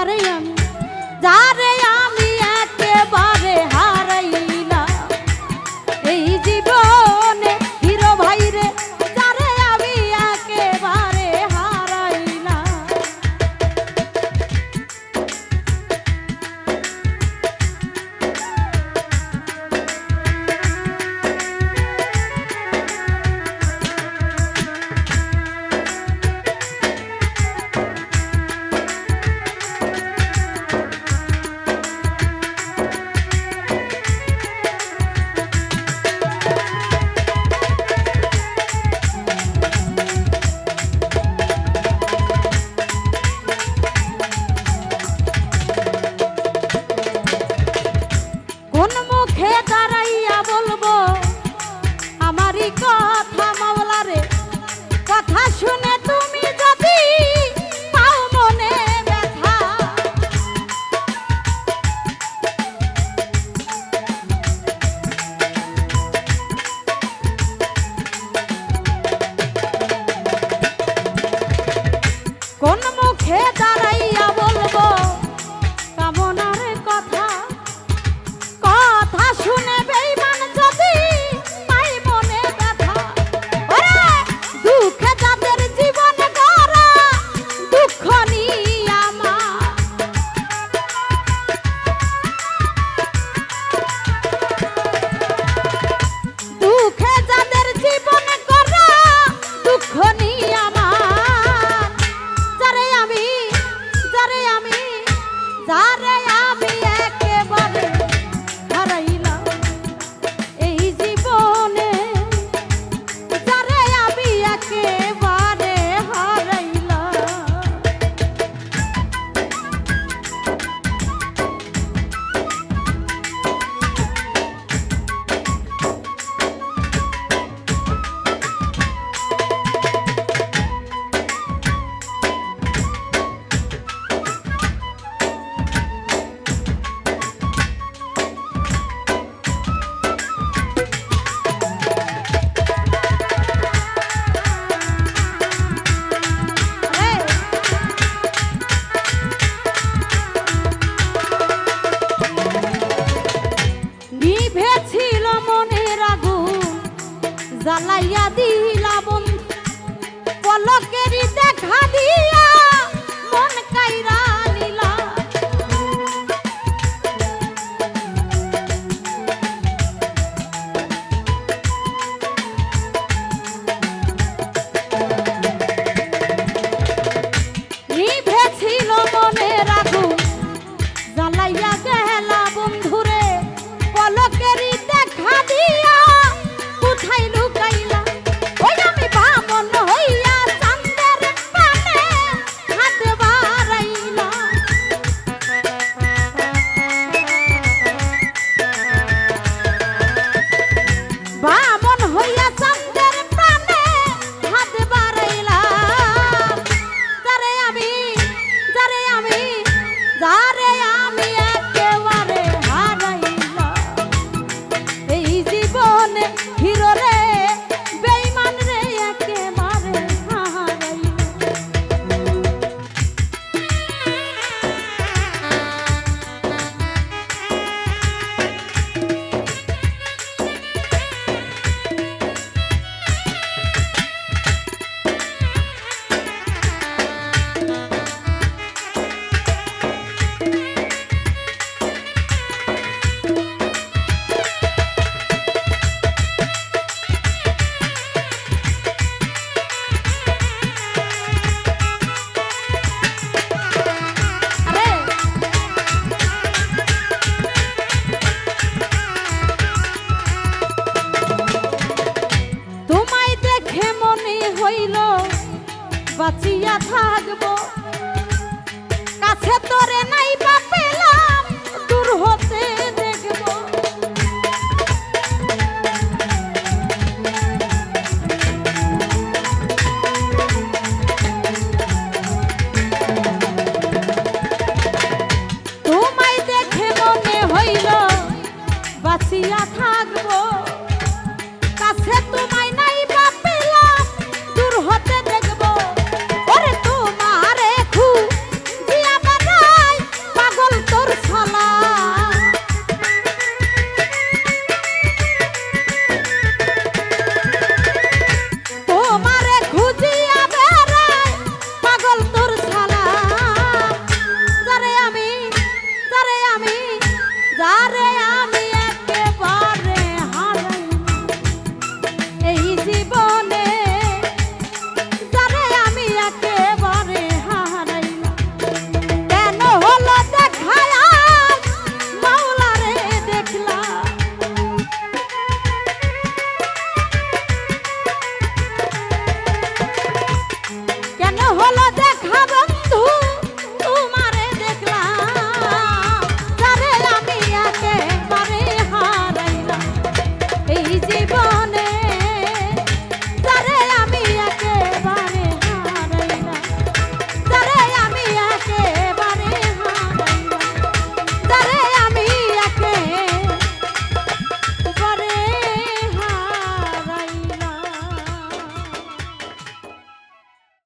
যারে আমি যারে উঠে দাঁড়াইয়া লোকেরই দেখা দিয়া বাঁচিয়া থাকব। কাছে তোরে নাই